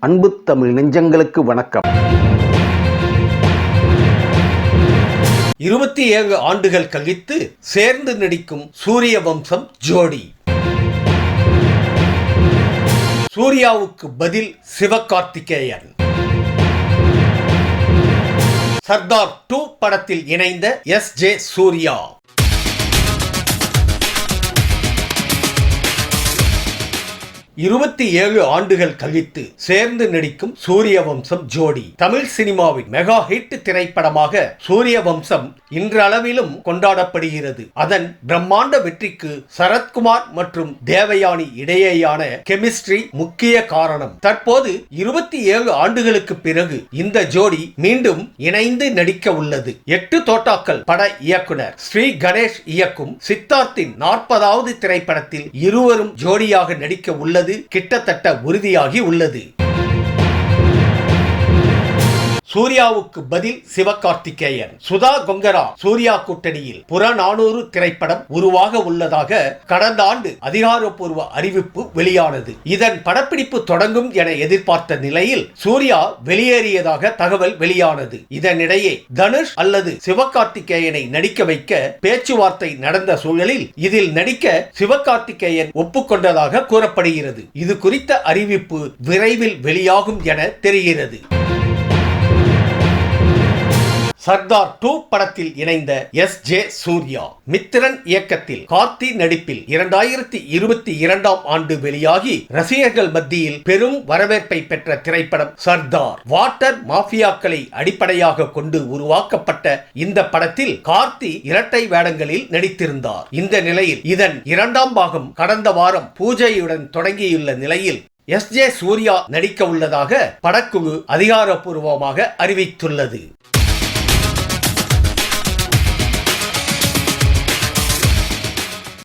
அன்பு தமிழ் நெஞ்சங்களுக்கு வணக்கம். இருபத்தி ஏழு ஆண்டுகள் கழித்து சேர்ந்து நடிக்கும் சூரிய வம்சம் ஜோடி. சூர்யாவுக்கு பதில் சிவகார்த்திகேயன். சர்தார் டூ படத்தில் இணைந்த எஸ் ஜே சூர்யா. இருபத்தி ஏழு ஆண்டுகள் கழித்து சேர்ந்து நடிக்கும் சூரிய வம்சம் ஜோடி. தமிழ் சினிமாவின் மெகா ஹிட் திரைப்படமாக சூரிய வம்சம் இன்றளவிலும் கொண்டாடப்படுகிறது. அதன் பிரம்மாண்ட வெற்றிக்கு சரத்குமார் மற்றும் தேவயானி இடையேயான கெமிஸ்ட்ரி முக்கிய காரணம். தற்போது இருபத்தி ஏழு ஆண்டுகளுக்கு பிறகு இந்த ஜோடி மீண்டும் இணைந்து நடிக்க உள்ளது. எட்டு தோட்டாக்கள் பட இயக்குனர் ஸ்ரீ கணேஷ் இயக்கும் சித்தார்த்தின் நாற்பதாவது திரைப்படத்தில் இருவரும் ஜோடியாக நடிக்க உள்ளது. கிட்டத்தட்ட உறுதியாகி உள்ளது. சூர்யாவுக்கு பதில் சிவகார்த்திகேயன். சுதா கொங்கரா சூர்யா கூட்டணியில் புறநானூறு திரைப்படம் உருவாக உள்ளதாக கடந்த ஆண்டு அதிகாரப்பூர்வ அறிவிப்பு வெளியானது. இதன் படப்பிடிப்பு தொடங்கும் என எதிர்பார்த்த நிலையில் சூர்யா வெளியேறியதாக தகவல் வெளியானது. இதனிடையே தனுஷ் அல்லது சிவகார்த்திகேயனை நடிக்க வைக்க பேச்சுவார்த்தை நடந்த சூழலில் இதில் நடிக்க சிவகார்த்திகேயன் ஒப்புக்கொண்டதாக கூறப்படுகிறது. இது குறித்த அறிவிப்பு விரைவில் வெளியாகும் என தெரிகிறது. சர்தார் டூ படத்தில் இணைந்த எஸ் ஜே சூர்யா மித்திரன் இயக்கத்தில் கார்த்தி நடிப்பில் இரண்டாயிரத்தி இருபத்தி இரண்டாம் ஆண்டு வெளியாகி ரசிகர்கள் மத்தியில் பெரும் வரவேற்பை பெற்ற திரைப்படம் சர்தார் வாட்டர் மாஃபியாக்களை அடிப்படையாக கொண்டு உருவாக்கப்பட்ட இந்த படத்தில் கார்த்தி இரட்டை வேடங்களில் நடித்திருந்தார். இந்த நிலையில் இதன் இரண்டாம் பாகம் கடந்த வாரம் பூஜையுடன் தொடங்கியுள்ள நிலையில் எஸ் ஜே சூர்யா நடிக்க உள்ளதாக படக்குழு அதிகாரப்பூர்வமாக அறிவித்துள்ளது.